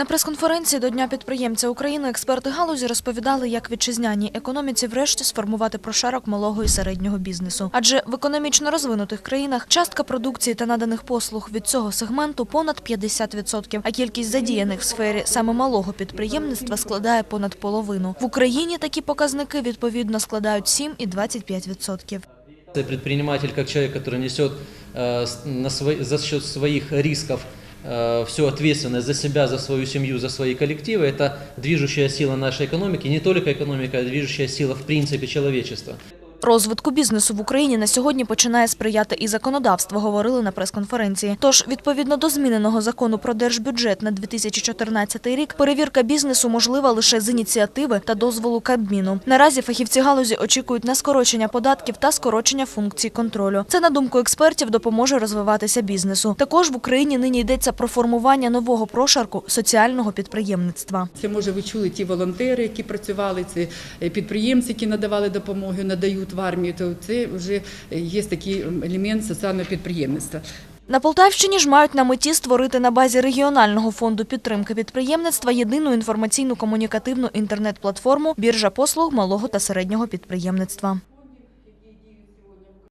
На прес-конференції до Дня підприємця України експерти галузі розповідали, як вітчизняній економіці врешті сформувати прошарок малого і середнього бізнесу. Адже в економічно розвинутих країнах частка продукції та наданих послуг від цього сегменту понад 50%, а кількість задіяних в сфері саме малого підприємництва складає понад половину. В Україні такі показники відповідно складають 7 і 25%. Предприниматель как человек, который несет э, с- на свой- за счет своих рисков э, всю ответственность за себя, за свою семью, за свои коллективы, это движущая сила нашей экономики, не только экономика, а движущая сила в принципе человечества. Розвитку бізнесу в Україні на сьогодні починає сприяти і законодавство, говорили на прес-конференції. Тож, відповідно до зміненого закону про держбюджет на 2014 рік, перевірка бізнесу можлива лише з ініціативи та дозволу Кабміну. Наразі фахівці галузі очікують на скорочення податків та скорочення функцій контролю. Це, на думку експертів, допоможе розвиватися бізнесу. Також в Україні нині йдеться про формування нового прошарку соціального підприємництва. Це може ви чули ті волонтери, які працювали, це е, підприємці, які надавали допомогу, надають в армію. То це вже є такий ем, елемент соціального підприємництва. На Полтавщині ж мають на меті створити на базі регіонального фонду підтримки підприємництва єдину інформаційну комунікативну інтернет-платформу біржа послуг малого та середнього підприємництва.